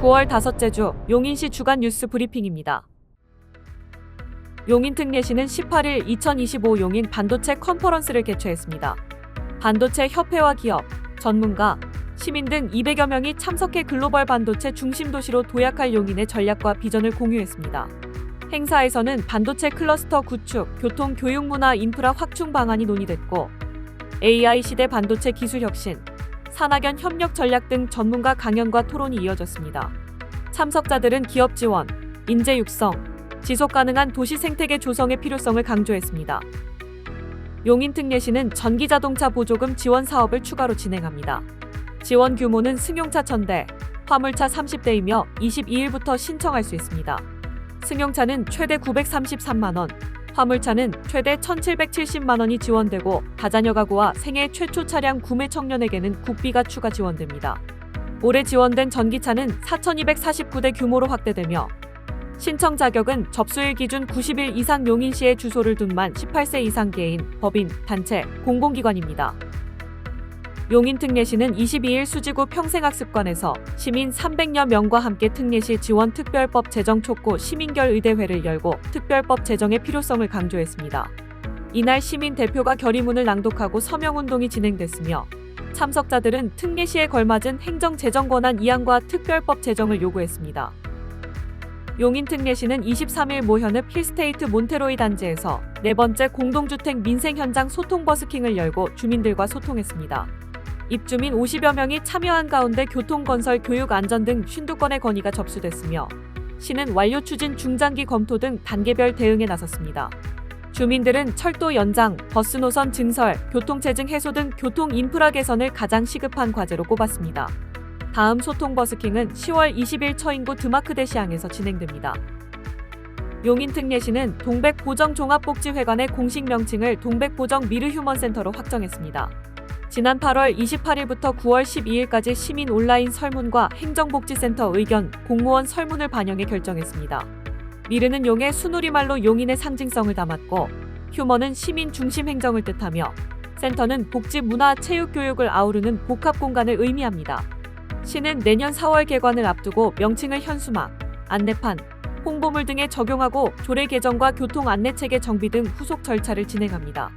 9월 다섯째 주 용인시 주간 뉴스 브리핑입니다. 용인특례시는 18일 2025 용인 반도체 컨퍼런스를 개최했습니다. 반도체 협회와 기업, 전문가, 시민 등 200여 명이 참석해 글로벌 반도체 중심 도시로 도약할 용인의 전략과 비전을 공유했습니다. 행사에서는 반도체 클러스터 구축, 교통, 교육 문화 인프라 확충 방안이 논의됐고 AI 시대 반도체 기술 혁신, 산학연 협력 전략 등 전문가 강연과 토론이 이어졌습니다. 참석자들은 기업 지원, 인재 육성, 지속 가능한 도시 생태계 조성의 필요성을 강조했습니다. 용인특례시는 전기자동차 보조금 지원 사업을 추가로 진행합니다. 지원 규모는 승용차 1000대, 화물차 30대이며 22일부터 신청할 수 있습니다. 승용차는 최대 933만 원, 화물차는 최대 1,770만 원이 지원되고 다자녀 가구와 생애 최초 차량 구매 청년에게는 국비가 추가 지원됩니다. 올해 지원된 전기차는 4,249대 규모로 확대되며 신청 자격은 접수일 기준 90일 이상 용인시에 주소를 둔 만 18세 이상 개인, 법인, 단체, 공공기관입니다. 용인특례시는 22일 수지구 평생학습관에서 시민 300여 명과 함께 특례시 지원 특별법 제정 촉구 시민결 의대회를 열고 특별법 제정의 필요성을 강조했습니다. 이날 시민 대표가 결의문을 낭독하고 서명운동이 진행됐으며 참석자들은 특례시에 걸맞은 행정 재정 권한 이양과 특별법 제정을 요구했습니다. 용인특례시는 23일 모현읍 힐스테이트 몬테로이 단지에서 네 번째 공동주택 민생 현장 소통 버스킹을 열고 주민들과 소통했습니다. 입주민 50여 명이 참여한 가운데 교통건설 교육 안전 등 52건의 건의가 접수됐으며 시는 완료 추진 중장기 검토 등 단계별 대응에 나섰습니다. 주민들은 철도 연장, 버스 노선 증설, 교통체증 해소 등 교통 인프라 개선을 가장 시급한 과제로 꼽았습니다. 다음 소통 버스킹은 10월 20일 처인구 드마크대 시항에서 진행됩니다. 용인특례시는 동백보정종합복지회관의 공식 명칭을 동백보정 미르휴먼센터로 확정했습니다. 지난 8월 28일부터 9월 12일까지 시민 온라인 설문과 행정복지센터 의견, 공무원 설문을 반영해 결정했습니다. 미르는 용의 순우리말로 용인의 상징성을 담았고, 휴먼은 시민 중심 행정을 뜻하며, 센터는 복지 문화 체육 교육을 아우르는 복합 공간을 의미합니다. 시는 내년 4월 개관을 앞두고 명칭을 현수막, 안내판, 홍보물 등에 적용하고 조례 개정과 교통 안내 체계 정비 등 후속 절차를 진행합니다.